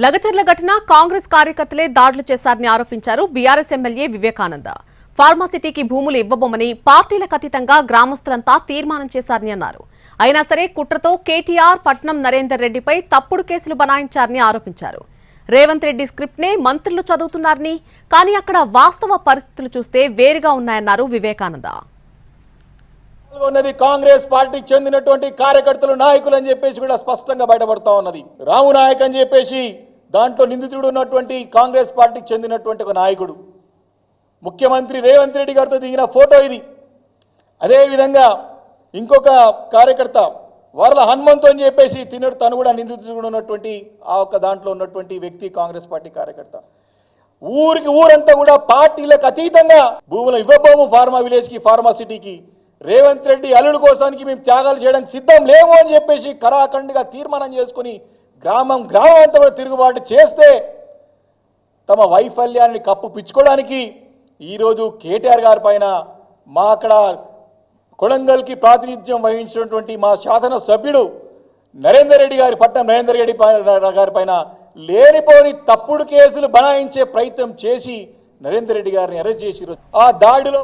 లగచర్ల ఘటన కాంగ్రెస్ కార్యకర్తలే దాడులు చేశారని ఆరోపించారు బీఆర్ఎస్ ఎమ్మెల్యే వివేకానంద. ఫార్మాసిటీకి భూములు ఇవ్వబోమని పార్టీలకు అతీతంగా గ్రామస్తులంతా తీర్మానం చేశారని అన్నారు. అయినా సరే కుట్రతో కేటీఆర్ పట్నం నరేందర్ రెడ్డిపై తప్పుడు కేసులు బనాయించారని ఆరోపించారు. రేవంత్ రెడ్డి స్క్రిప్ట్ నే మంత్రులు చదువుతున్నారని కానీ అక్కడ వాస్తవ పరిస్థితులు చూస్తే వేరుగా ఉన్నాయన్నారు వివేకానంద. ఉన్నది కాంగ్రెస్ పార్టీకి చెందినటువంటి కార్యకర్తలు నాయకులు అని చెప్పేసి కూడా స్పష్టంగా బయటపడతా ఉన్నది. రాము నాయక్ అని చెప్పేసి దాంట్లో నిందితుడు ఉన్నటువంటి కాంగ్రెస్ పార్టీకి చెందినటువంటి ఒక నాయకుడు. ముఖ్యమంత్రి రేవంత్ రెడ్డి గారితో దిగిన ఫోటో ఇది. అదేవిధంగా ఇంకొక కార్యకర్త వరల హనుమంతు అని చెప్పేసి తినడు తను కూడా నిందితుడు ఉన్నటువంటి ఆ ఒక్క దాంట్లో ఉన్నటువంటి వ్యక్తి కాంగ్రెస్ పార్టీ కార్యకర్త. ఊరికి ఊరంతా కూడా పార్టీలకు అతీతంగా భూములు ఇవ్వబోము ఫార్మా విలేజ్కి ఫార్మా సిటీకి. రేవంత్ రెడ్డి అల్లుడు కోసానికి మేము త్యాగాలు చేయడానికి సిద్ధం లేము అని చెప్పేసి కరాఖండిగా తీర్మానం చేసుకుని గ్రామం గ్రామం అంతా కూడా తిరుగుబాటు చేస్తే తమ వైఫల్యాన్ని కప్పు పిచ్చుకోవడానికి ఈరోజు కేటీఆర్ గారి పైన మా అక్కడ కొడంగల్కి ప్రాతినిధ్యం వహించినటువంటి మా శాసన సభ్యుడు నరేందర్ రెడ్డి గారి పట్నం నరేందర్ రెడ్డి గారి పైన లేనిపోని తప్పుడు కేసులు బనాయించే ప్రయత్నం చేసి నరేందర్ రెడ్డి గారిని అరెస్ట్ చేసి ఆ దాడిలో